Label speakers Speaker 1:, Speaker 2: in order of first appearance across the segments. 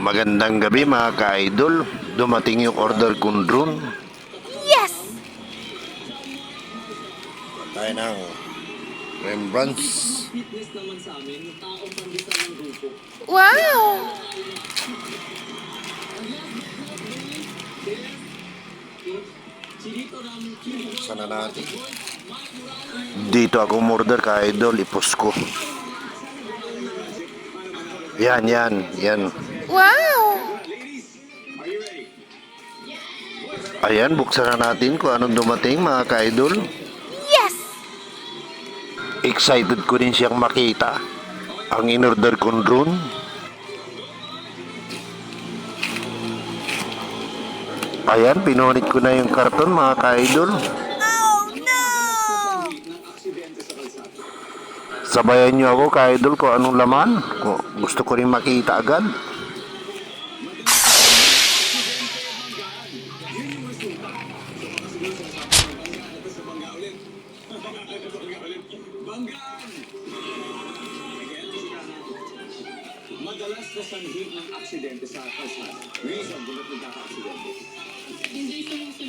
Speaker 1: Magandang gabi mga ka-idol. Dumating yung order kong drone.
Speaker 2: Yes!
Speaker 1: Tayo ng Rembrandts.
Speaker 2: Wow!
Speaker 1: Sana natin. Dito ako order ka-idol. Ipos ko. Yan, yan, yan.
Speaker 2: Wow!
Speaker 1: Ayan, buksan na natin kung anong dumating mga ka-idol.
Speaker 2: Yes!
Speaker 1: Excited ko din siyang makita. Ang in-order kong drone. Ayan, pinunit ko na yung karton mga ka-idol.
Speaker 2: Oh no!
Speaker 1: Sabayan niyo ako ka-idol kung anong laman. Gusto ko rin makita agad.
Speaker 3: Madalas na sanhi ng aksidente sa kalsada. Reason kung ba't nagkaka-aksidente.
Speaker 4: Hindi sumusunod.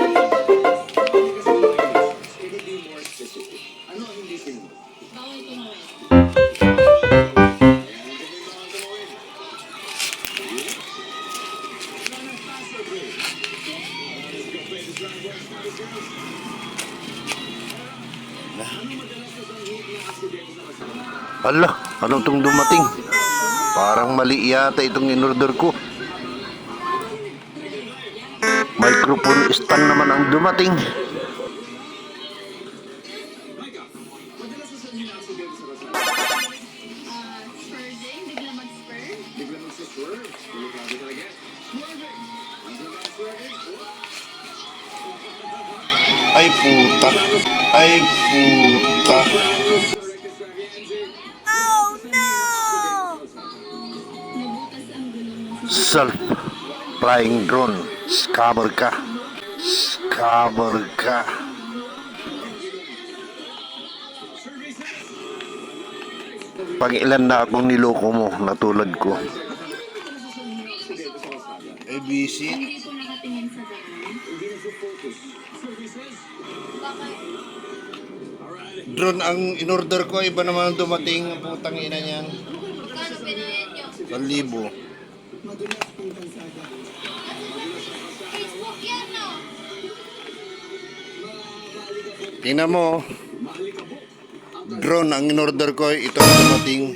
Speaker 1: Ala, anong tong dumating? Parang mali yata itong in-order ko. Microphone stand naman ang dumating. Ay puta. Ay puta.
Speaker 2: Oh no!
Speaker 1: Self flying drone. Scammer ka. Scammer ka. Pag ilan na akong niloko mo na tulad ko. ABC.
Speaker 4: Hindi po nakatingin sa daan.
Speaker 1: Drone ang in-order ko, iba naman ang dumating ang putang ina niyan.
Speaker 4: Kano pinayan nyo?
Speaker 1: 1,000.
Speaker 4: Facebook yan, no?
Speaker 1: Tingnan mo. Drone ang in-order ko, ito ang dumating.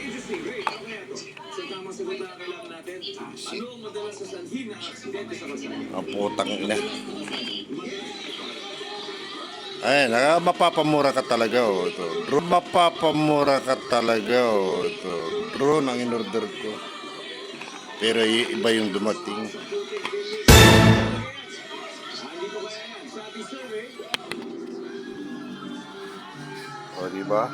Speaker 3: Interesting. Great. Okay, ito. So, tamang sagot na kailangan natin. Ano ang madalas na sanhi ng aksidente sa kalsada?
Speaker 1: Ang putang ina. Ay, naka, mapapamura ka talaga, oh. Ito. Drone, mapapamura ka talaga, oh. Ito. Drone ang in-order ko. Pero iba yung dumating. O, di ba?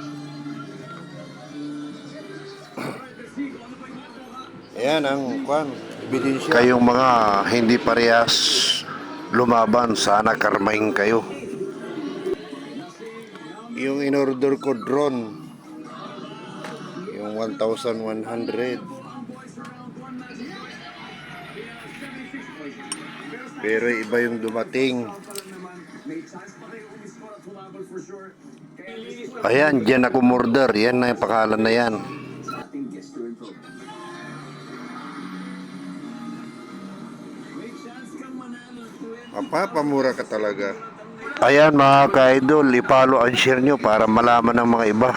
Speaker 1: Ayan ang kwan, ebidensya. Kayong mga hindi parehas lumaban, sana karmahin kayo. Yung in-order ko drone, yung 1,100. Pero iba yung dumating. Ayan, dyan ako murder. Yan na yung pakalan na yan. Mapapamura ka talaga. Ayan mga ka-idol, ipalo ang share nyo para malaman ng mga iba.